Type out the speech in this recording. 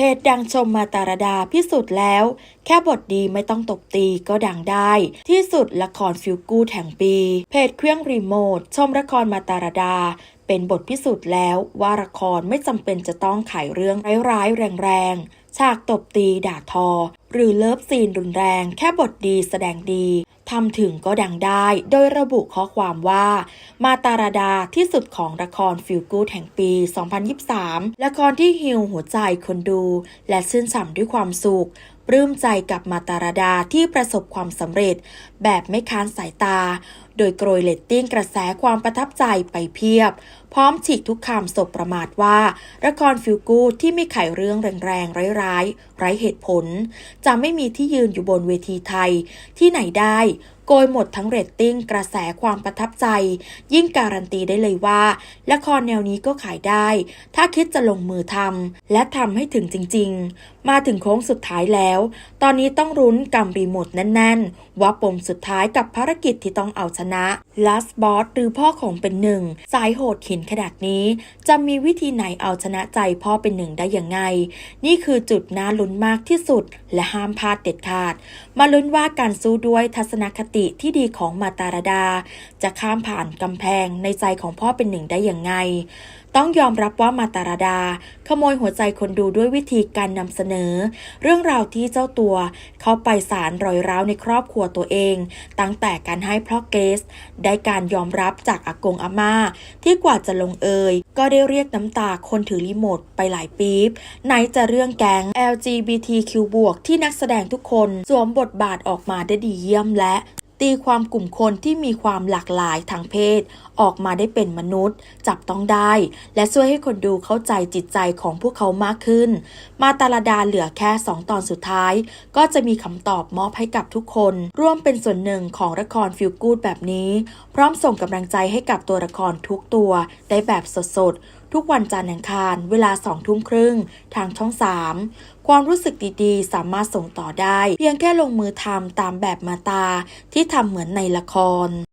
เพจดังชมมาตารดาพิสูจน์แล้ว แค่บทดีไม่ต้องตบตีก็ดังได้ ที่สุดละครฟิลกูดแห่งปี เพจเครื่องรีโมทชมละครมาตารดาเป็นบทพิสูจน์แล้วว่าละครไม่จำเป็นจะต้องขายเรื่องร้ายๆแรงๆ ฉากตบตีด่าทอ หรือเลิฟซีนรุนแรง แค่บทดีแสดงดีทำถึงก็ดังได้ โดยระบุข้อความว่า มาตาราดาที่สุดของละครฟิลกูดแห่งปี 2023 ละครที่ฮิวหัวใจคนดู และชื่นฉ่ำด้วยความสุขปลื้มใจกับมาตาราดาที่ประสบความสำเร็จ แบบไม่ค้านสายตา โดยโกรยเลตติ้งกระแสความประทับใจไปเพียบ พร้อมฉีกทุกคำสบประมาทว่า ละครฟิลกูที่ไม่ไขเรื่องแรงๆ ร้ายๆ ไร้เหตุผล จะไม่มีที่ยืนอยู่บนเวทีไทย ที่ไหนได้โกยหมดทั้งเรตติ้งกระแสความประทับใจ ยิ่งการันตีได้เลยว่า ละครแนวนี้ก็ขายได้ ถ้าคิดจะลงมือทำและทำให้ถึงจริง ๆ มาถึงโค้งสุดท้ายแล้ว ตอนนี้ต้องรุ้นกำรีโมทแน่น ๆ ว่าปมสุดท้ายกับภารกิจที่ต้องเอาชนะ Last Boss หรือพ่อของเป็นหนึ่งสายโหดหินขนาดนี้ จะมีวิธีไหนเอาชนะใจพ่อเป็นหนึ่งได้อย่างไง นี่คือจุดน่าลุ้นมากที่สุด และห้ามพลาดเด็ดขาด มาลุ้นว่าการสู้ด้วยทัศนคติที่ดีของมาตาราดา จะข้ามผ่านกำแพงในใจของพ่อเป็นหนึ่งได้อย่างไงต้องยอมรับว่ามาตาราดา ขโมยหัวใจคนดูด้วยวิธีการนำเสนอ เรื่องราวที่เจ้าตัว เข้าไปสารรอยร้าวในครอบครัวตัวเอง ตั้งแต่การให้พ่อเกสได้การยอมรับจากอากงอาม่า ที่กว่าจะลงเอยก็ได้เรียกน้ำตาคนถือรีโมทไปหลายปี๊บไหนจะเรื่องแก๊ง LGBTQ บวกที่นักแสดงทุกคนสวมบทบาทออกมาได้ดีเยี่ยมและ ตีความกลุ่มคนที่มีความหลากหลายทางเพศ ออกมาได้เป็นมนุษย์ จับต้องได้ และช่วยให้คนดูเข้าใจจิตใจของพวกเขามากขึ้น มาตาลาดาเหลือแค่ 2 ตอนสุดท้าย ก็จะมีคำตอบมอบให้กับทุกคน ร่วมเป็นส่วนหนึ่งของละครฟิลกูดแบบนี้ พร้อมส่งกำลังใจให้กับตัวละครทุกตัวได้แบบสดๆ ทุกวันจันทร์อังคาร เวลาสองทุ่มครึ่ง ทางช่อง 3 ความรู้สึกดีๆ สามารถส่งต่อได้ เพียงแค่ลงมือทำตามแบบมาตาที่ทำเหมือนในละคร